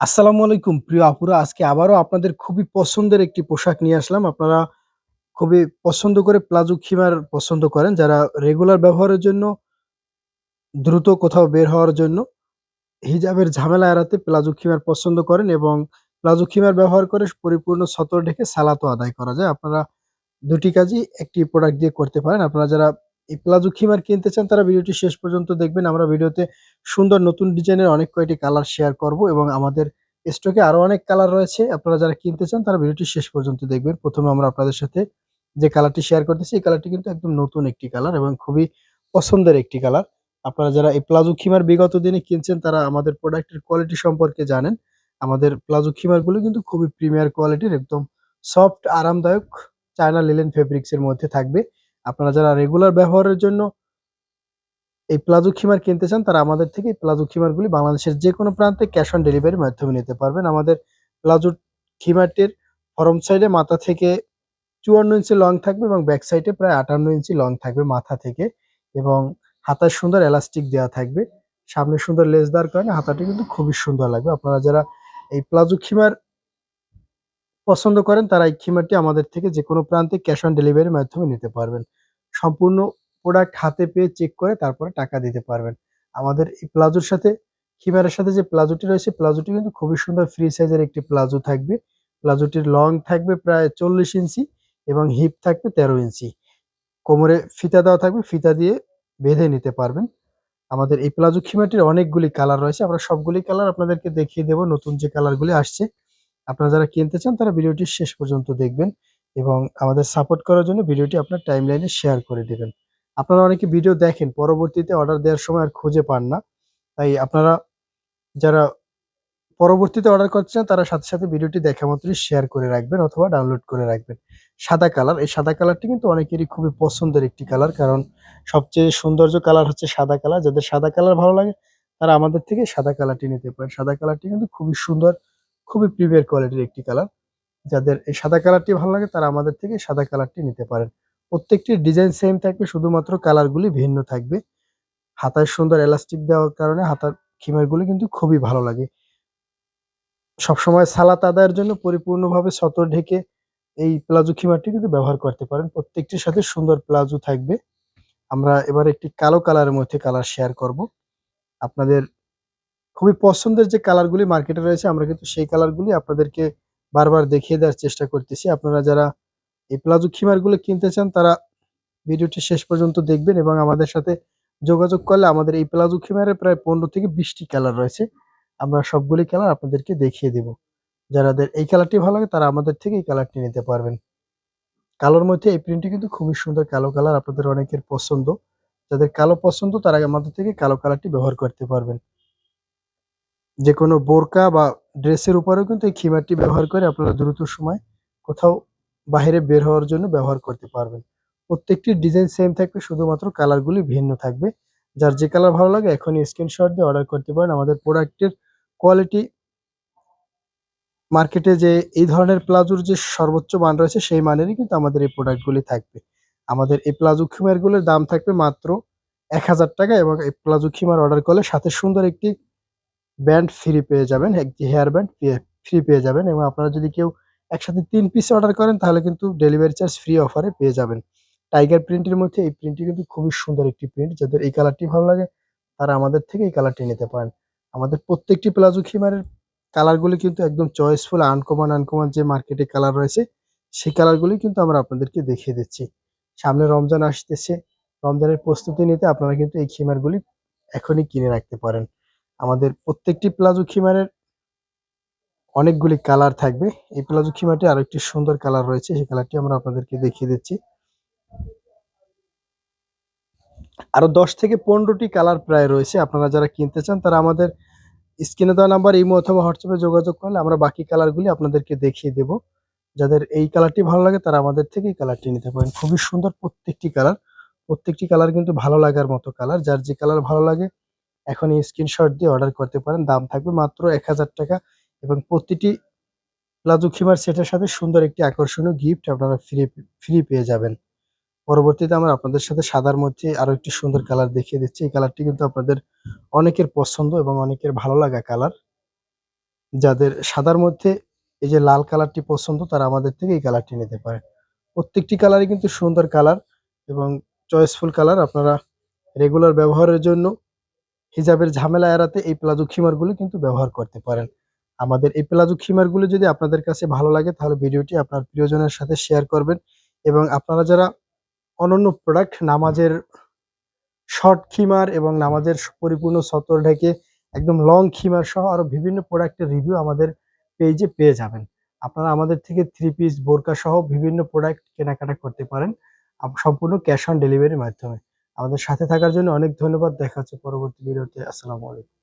আসসালামু আলাইকুম। প্রিয় আপুরা, আজকে আবারও আপনাদের খুবই পছন্দের একটি পোশাক নিয়ে আসলাম। আপনারা খুবই পছন্দ করে প্লাজো খিমার পছন্দ করেন যারা রেগুলার ব্যবহারের জন্য, দ্রুত কোথাও বের হওয়ার জন্য হিজাবের ঝামেলা এড়াতে প্লাজো খিমার পছন্দ করেন এবং প্লাজো খিমার ব্যবহার করে পরিপূর্ণ সতর ঢেকে সালাতও আদায় করা যায়। আপনারা দুটি কাজই একটি প্রোডাক্ট দিয়ে করতে পারেন। আপনারা যারা এই প্লাজো খিমার কিনতে চান, তারা ভিডিওটি শেষ পর্যন্ত দেখবেন। আমরা ভিডিওতে সুন্দর নতুন ডিজাইনের অনেক কয়টি কালার শেয়ার করব এবং আমাদের স্টকে আরও অনেক কালার রয়েছে। আপনারা যারা কিনতে চান, তারা ভিডিওটি শেষ পর্যন্ত দেখবেন। প্রথমে আমরা আপনাদের সাথে যে কালারটি শেয়ার করতেছি, এই কালারটি কিন্তু একদম নতুন একটি কালার এবং খুবই পছন্দের একটি কালার। আপনারা যারা এই প্লাজো খিমার বিগত দিনে কিনছেন, তারা আমাদের প্রোডাক্টের কোয়ালিটি সম্পর্কে জানেন। আমাদের প্লাজো খিমারগুলো কিন্তু খুবই প্রিমিয়ার কোয়ালিটির একদম সফট আরামদায়ক চায়না লিলেন ফেব্রিক্সের মধ্যে থাকবে। আপনারা যারা রেগুলার ব্যবহারের জন্য এই প্লাজো খিমার কিনতে চান, তারা আমাদের থেকে এই প্লাজো খিমারগুলি বাংলাদেশের যে কোনো প্রান্তে ক্যাশ অন ডেলিভারির মাধ্যমে নিতে পারবেন। আমাদের প্লাজো খিমারটির ফরম সাইডে মাথা থেকে চুয়ান্ন ইঞ্চি লং থাকবে এবং ব্যাক সাইডে প্রায় আটান্ন ইঞ্চি লং থাকবে মাথা থেকে এবং হাতার সুন্দর এলাস্টিক দেওয়া থাকবে। সামনে সুন্দর লেস দেওয়ার কারণে হাতাটি কিন্তু খুবই সুন্দর লাগবে। আপনারা যারা এই প্লাজো খিমার পছন্দ করেন, তারা এই খিমারটি আমাদের থেকে যে কোনো প্রান্তে ক্যাশ অন ডেলিভারির মাধ্যমে নিতে পারবেন। সম্পূর্ণ প্রোডাক্ট হাতে পেয়ে চেক করে তারপরে টাকা দিতে পারবেন। আমাদের এই প্লাজোর সাথে খিমারের সাথে যে প্লাজোটি রয়েছে প্লাজোটি কিন্তু খুবই সুন্দর ফ্রি সাইজের একটি প্লাজো থাকবে। প্লাজোটির লং থাকবে প্রায় চল্লিশ ইঞ্চি এবং হিপ থাকবে তেরো ইঞ্চি। কোমরে ফিতা দেওয়া থাকবে, ফিতা দিয়ে বেঁধে নিতে পারবেন। আমাদের এই প্লাজো খিমাটির অনেকগুলি কালার রয়েছে, আমরা সবগুলি কালার আপনাদেরকে দেখিয়ে দেব, নতুন যে কালারগুলি আসছে। আপনারা যারা কিনতে চান, তারা ভিডিওটি শেষ পর্যন্ত দেখবেন। এবং আমাদের সাপোর্ট করার জন্য ভিডিওটি আপনার টাইম লাইনে শেয়ার করে দেবেন। আপনারা অনেকে ভিডিও দেখেন, পরবর্তীতে অর্ডার দেওয়ার সময় আর খুঁজে পান না। তাই আপনারা যারা পরবর্তীতে অর্ডার করছেন তারা সাথে সাথে ভিডিওটি দেখা মাত্রই শেয়ার করে রাখবেন অথবা ডাউনলোড করে রাখবেন। সাদা কালার এই সাদা কালারটি কিন্তু অনেকেরই খুবই পছন্দের একটি কালার কারণ সবচেয়ে সৌন্দর্য কালার হচ্ছে সাদা কালার যাদের সাদা কালার ভালো লাগে, তারা আমাদের থেকে সাদা কালারটি নিতে পারেন। সাদা কালারটি কিন্তু খুবই সুন্দর, খুবই প্রিমিয়ার কোয়ালিটির একটি কালার যাদের এই সাদা কালারটি ভালো লাগে, তারা আমাদের থেকে সাদা কালারটি নিতে পারেন। প্রত্যেকটি ডিজাইন সেম থাকবে, শুধুমাত্র কালারগুলি ভিন্ন থাকবে। হাতায় সুন্দর এলাস্টিক দেওয়ার কারণে হাতার খিমারগুলি কিন্তু খুবই ভালো লাগে। সবসময় সালাত আদায়ের জন্য পরিপূর্ণভাবে সতর ঢেকে এই প্লাজো খিমারটি কিন্তু ব্যবহার করতে পারেন। প্রত্যেকটির সাথে সুন্দর প্লাজো থাকবে। আমরা এবার একটি কালো কালারের মধ্যে কালার শেয়ার করব। আপনাদের খুবই পছন্দের যে কালারগুলি মার্কেটে রয়েছে, আমরা কিন্তু সেই কালারগুলি আপনাদেরকে বারবার দেখিয়ে দেওয়ার চেষ্টা করতেছি। আপনারা যারা এই প্লাজো খিমারগুলো কিনতে চান, তারা ভিডিওটি শেষ পর্যন্ত দেখবেন এবং আমাদের সাথে যোগাযোগ করলে আমাদের এই প্লাজো খিমারের প্রায় পনেরো থেকে বিশটি কালার রয়েছে। আমরা সবগুলি কালার আপনাদেরকে দেখিয়ে দেব। যারাদের এই কালারটি ভালো লাগে, তারা আমাদের থেকে এই কালারটি নিতে পারবেন। কালোর মধ্যে এই প্রিন্টটি কিন্তু খুবই সুন্দর কালো কালার, আপনাদের অনেকের পছন্দ। যাদের কালো পছন্দ, তারা আমাদের থেকে কালো কালারটি ব্যবহার করতে পারবেন। যে কোনো বোরকা বা ড্রেসের উপরেও কিন্তু এই খিমারটি ব্যবহার করে আপনারা দ্রুত সময় কোথাও বাইরে বের হওয়ার জন্য ব্যবহার করতে পারবেন। প্রত্যেকটি ডিজাইন সেম থাকবে, শুধুমাত্র কালারগুলি ভিন্ন থাকবে। যার যে কালার ভালো লাগে এখনই স্ক্রিনশট দিয়ে অর্ডার করতে পারেন। আমাদের প্রোডাক্টের কোয়ালিটি মার্কেটে যে এই ধরনের প্লাজোর যে সর্বোচ্চ মান রয়েছে, সেই মানেরই কিন্তু আমাদের এই প্রোডাক্টগুলি থাকবে। আমাদের এই প্লাজো খিমারগুলোর দাম থাকবে মাত্র এক হাজার টাকা এবং এই প্লাজো খিমার অর্ডার করলে সাথে সুন্দর একটি ব্যান্ড ফ্রি পেয়ে যাবেন একটি হেয়ার ব্যান্ড ফ্রি পেয়ে যাবেন এবং আপনারা যদি কেউ একসাথে তিন পিস অর্ডার করেন তাহলে কিন্তু ডেলিভারি চার্জ ফ্রি অফারে পেয়ে যাবেন। টাইগার প্রিন্টের মধ্যে এই প্রিন্টটি কিন্তু খুবই সুন্দর একটি প্রিন্ট যাদের এই কালারটি ভালো লাগে তারা আমাদের থেকে এই কালারটি নিতে পারেন। আমাদের প্রত্যেকটি প্লাজো খিমারের কালারগুলি কিন্তু একদম চয়েসফুল আনকমন আনকমন যে মার্কেটে কালার রয়েছে, সেই কালারগুলি কিন্তু আমরা আপনাদেরকে দেখিয়ে দিচ্ছি। সামনে রমজান আসতেছে, রমজানের প্রস্তুতি নিতে আপনারা কিন্তু এই খিমারগুলি এখনই কিনে রাখতে পারেন। আমাদের প্রত্যেকটি প্লাজো খিমারের অনেকগুলি কালার থাকবে। এই প্লাজো খিমারটি আরও একটি সুন্দর কালার রয়েছে। সেই কালারটি আমরা আপনাদেরকে দেখিয়ে দিচ্ছি। আরও দশ থেকে পনেরোটি কালার প্রায় রয়েছে। আপনারা যারা কিনতে চান, তারা আমাদের স্ক্রিনে দেওয়া নাম্বার, ইমো অথবা হোয়াটসঅ্যাপে যোগাযোগ করলে আমরা বাকি কালারগুলি আপনাদেরকে দেখিয়ে দেব। যাদের এই কালারটি ভালো লাগে, তারা আমাদের থেকে এই কালারটি নিতে পারেন। খুবই সুন্দর প্রত্যেকটি কালার। প্রত্যেকটি কালার কিন্তু ভালো লাগার মতো কালার। যার যে কালার ভালো লাগে এখন স্ক্রিনশট দিয়ে অর্ডার করতে পারেন। দাম থাকবে মাত্র এক হাজার টাকা এবং প্রতিটি প্লাজো খিমার সেটের সাথে সুন্দর একটি আকর্ষণীয় গিফট আপনারা ফ্রি ফ্রি পেয়ে যাবেন। পরবর্তীতে আমরা আপনাদের সাথে সাদার মধ্যে আরও একটি সুন্দর কালার দেখিয়ে দিচ্ছি। এই কালারটি কিন্তু আপনাদের অনেকের পছন্দ এবং অনেকের ভালো লাগা কালার যাদের সাদার মধ্যে এই যে লাল কালারটি পছন্দ, তারা আমাদের থেকে এই কালারটি নিতে পারেন। প্রত্যেকটি কালারই কিন্তু সুন্দর কালার এবং চয়েসফুল কালার আপনারা রেগুলার ব্যবহারের জন্য হিজাবের ঝামেলা এড়াতে এই প্লাজো খিমারগুলো কিন্তু ব্যবহার করতে পারেন। আমাদের এই প্লাজো খিমারগুলো যদি আপনাদের কাছে ভালো লাগে, তাহলে ভিডিওটি আপনার প্রিয়জনের সাথে শেয়ার করবেন এবং আপনারা যারা অনন্য প্রোডাক্ট নামাজের শর্ট খিমার এবং নামাজের পরিপূর্ণ সতর ঢেকে একদম লং খিমার সহ আরও বিভিন্ন প্রোডাক্টের রিভিউ আমাদের পেজে পেয়ে যাবেন। আপনারা আমাদের থেকে থ্রি পিস বোরকা সহ বিভিন্ন প্রোডাক্ট কেনাকাটা করতে পারেন সম্পূর্ণ ক্যাশ অন ডেলিভারির মাধ্যমে। আমাদের সাথে থাকার জন্য অনেক ধন্যবাদ। দেখা হচ্ছে পরবর্তী ভিডিওতে। আসসালামু আলাইকুম।